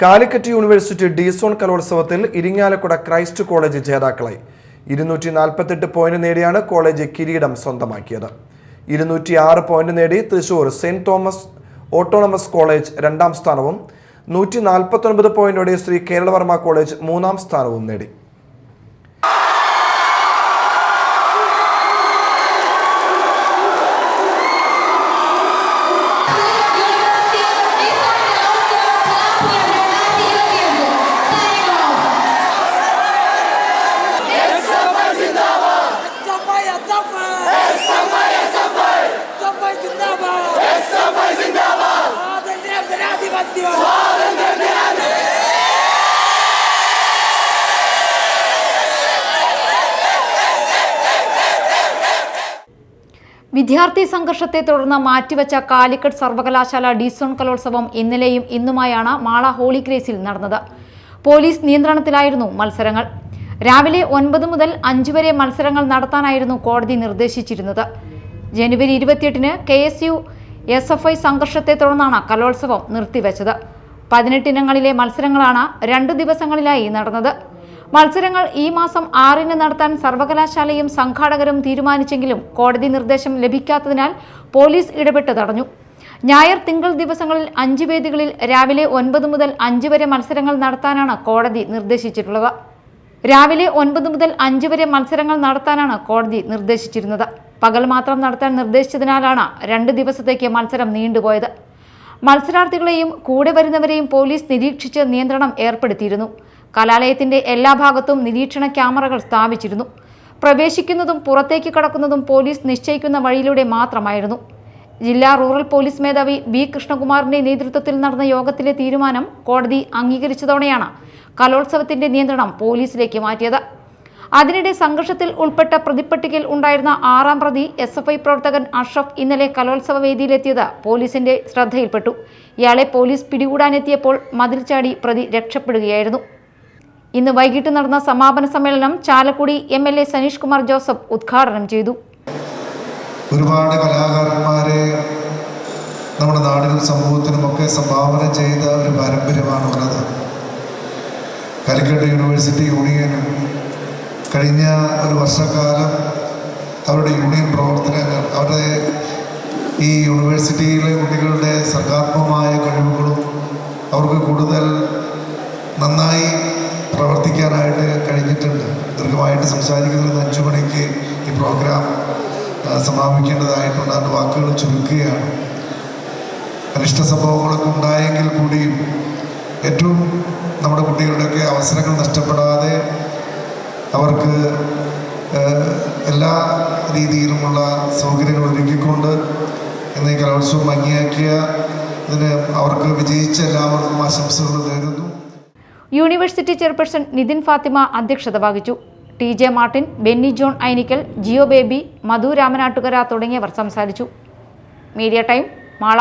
Calicut university disown കലോത്സവത്തിൽ Irinjalakuda Christ college ജേതാക്കളായി. ഇരുന്നൂറ്റി നാൽപ്പത്തെട്ട് പോയിന്റ് നേടിയാണ് കോളേജ് കിരീടം സ്വന്തമാക്കിയത്. ഇരുന്നൂറ്റി ആറ് പോയിന്റ് നേടി Thrissur saint Thomas autonomous college രണ്ടാം സ്ഥാനവും നൂറ്റി നാൽപ്പത്തൊൻപത് പോയിന്റോടെ ശ്രീ കേരളവർമ്മ കോളേജ് മൂന്നാം സ്ഥാനവും നേടി. വിദ്യാർത്ഥി സംഘർഷത്തെ തുടർന്ന് മാറ്റിവെച്ച കാലിക്കറ്റ് സർവകലാശാല ഡിസോൺ കലോത്സവം ഇന്നലെയും ഇന്നുമായാണ് മാള ഹോളി ഗ്രേസിൽ നടന്നത്. പോലീസ് നിയന്ത്രണത്തിലായിരുന്നു മത്സരങ്ങൾ. രാവിലെ ഒൻപത് മുതൽ അഞ്ച് വരെ മത്സരങ്ങൾ നടത്താനായിരുന്നു കോടതി നിർദ്ദേശിച്ചിരുന്നത്. ജനുവരി ഇരുപത്തിയെട്ടിന് K S U S F I സംഘർഷത്തെ തുടർന്നാണ് കലോത്സവം നിർത്തിവെച്ചത്. പതിനെട്ടിനങ്ങളിലെ മത്സരങ്ങളാണ് രണ്ട് ദിവസങ്ങളിലായി നടന്നത്. മത്സരങ്ങൾ ഈ മാസം ആറിന് നടത്താൻ സർവകലാശാലയും സംഘാടകരും തീരുമാനിച്ചെങ്കിലും കോടതി നിർദ്ദേശം ലഭിക്കാത്തതിനാൽ പോലീസ് ഇടപെട്ട് തടഞ്ഞു. ഞായർ തിങ്കൾ ദിവസങ്ങളിൽ അഞ്ച് വേദികളിൽ രാവിലെ ഒൻപത് മുതൽ അഞ്ച് വരെ മത്സരങ്ങൾ നടത്താനാണ് കോടതി നിർദ്ദേശിച്ചിട്ടുള്ളത്. രാവിലെ ഒൻപത് മുതൽ അഞ്ച് വരെ മത്സരങ്ങൾ നടത്താനാണ് കോടതി നിർദ്ദേശിച്ചിരുന്നത്. പകൽ മാത്രം നടത്താൻ നിർദ്ദേശിച്ചതിനാലാണ് രണ്ട് ദിവസത്തേക്ക് മത്സരം നീണ്ടുപോയത്. മത്സരാർത്ഥികളെയും കൂടെ വരുന്നവരെയും പോലീസ് നിരീക്ഷിച്ച് നിയന്ത്രണം ഏർപ്പെടുത്തിയിരുന്നു. കലാലയത്തിന്റെ എല്ലാ ഭാഗത്തും നിരീക്ഷണ ക്യാമറകൾ സ്ഥാപിച്ചിരുന്നു. പ്രവേശിക്കുന്നതും പുറത്തേക്ക് കടക്കുന്നതും പോലീസ് നിശ്ചയിക്കുന്ന വഴിയിലൂടെ മാത്രമായിരുന്നു. ജില്ലാ റൂറൽ പോലീസ് മേധാവി ബി കൃഷ്ണകുമാറിന്റെ നേതൃത്വത്തിൽ നടന്ന യോഗത്തിലെ തീരുമാനം കോടതി അംഗീകരിച്ചതോടെയാണ് കലോത്സവത്തിന്റെ നിയന്ത്രണം പോലീസിലേക്ക് മാറ്റിയത്. അതിനിടെ സംഘർഷത്തിൽ ഉൾപ്പെട്ട പ്രതിപ്പട്ടികയിൽ ഉണ്ടായിരുന്ന ആറാം പ്രതി എസ് എഫ് ഐ പ്രവർത്തകൻ അഷ്റഫ് ഇന്നലെ കലോത്സവ വേദിയിലെത്തിയത് പോലീസിന്റെ ശ്രദ്ധയിൽപ്പെട്ടു. ഇയാളെ പോലീസ് പിടികൂടാനെത്തിയപ്പോൾ മതിൽ ചാടി പ്രതി രക്ഷപ്പെടുകയായിരുന്നു. ഇന്ന് വൈകിട്ട് നടന്ന സമാപന സമ്മേളനം Chalakudy M L A Saneesh Kumar Joseph ഉദ്ഘാടനം ചെയ്തു. ഒരുപാട് കലാകാരന്മാരെ നമ്മുടെ നാടിനും സമൂഹത്തിനുമൊക്കെ സംഭാവന ചെയ്ത ഒരു പാരമ്പര്യമാണുള്ളത്. കാലിക്കട്ട് യൂണിവേഴ്സിറ്റി യൂണിയനും കഴിഞ്ഞ ഒരു വർഷക്കാലം അവരുടെ യൂണിയൻ പ്രവർത്തനങ്ങൾ അവരുടെ ഈ യൂണിവേഴ്സിറ്റിയിലെ കുട്ടികളുടെ സർഗാത്മകമായ കഴിവുകളും അവർക്ക് കൂടുതൽ നന്നായി പ്രവർത്തിക്കാനായിട്ട് കഴിഞ്ഞിട്ടുണ്ട്. ദീർഘമായിട്ട് സംസാരിക്കുന്നത് അഞ്ചു മണിക്ക് ഈ പ്രോഗ്രാം സമാപിക്കേണ്ടതായിട്ടുണ്ട്. അതിന്റെ വാക്കുകൾ ചുരുക്കുകയാണ്. അനിഷ്ട സംഭവങ്ങളൊക്കെ ഉണ്ടായെങ്കിൽ കൂടിയും ഏറ്റവും നമ്മുടെ കുട്ടികളുടെയൊക്കെ അവസരങ്ങൾ നഷ്ടപ്പെടാതെ അവർക്ക് എല്ലാ രീതിയിലുമുള്ള സൗകര്യങ്ങൾ ഒരുക്കിക്കൊണ്ട് ഇന്ന് ഈ കലോത്സവം ഭംഗിയാക്കിയ ഇതിന് അവർക്ക് വിജയിച്ച എല്ലാവർക്കും ആശംസകൾ നേരുന്നു. യൂണിവേഴ്സിറ്റി ചെയർപേഴ്സൺ നിതിൻ ഫാത്തിമ അധ്യക്ഷത വഹിച്ചു. ടി ജെ മാർട്ടിൻ ബെന്നി ജോൺ ഐനിക്കൽ ജിയോ ബേബി മധു രാമനാട്ടുകര തുടങ്ങിയവർ സംസാരിച്ചു. Media time Mala.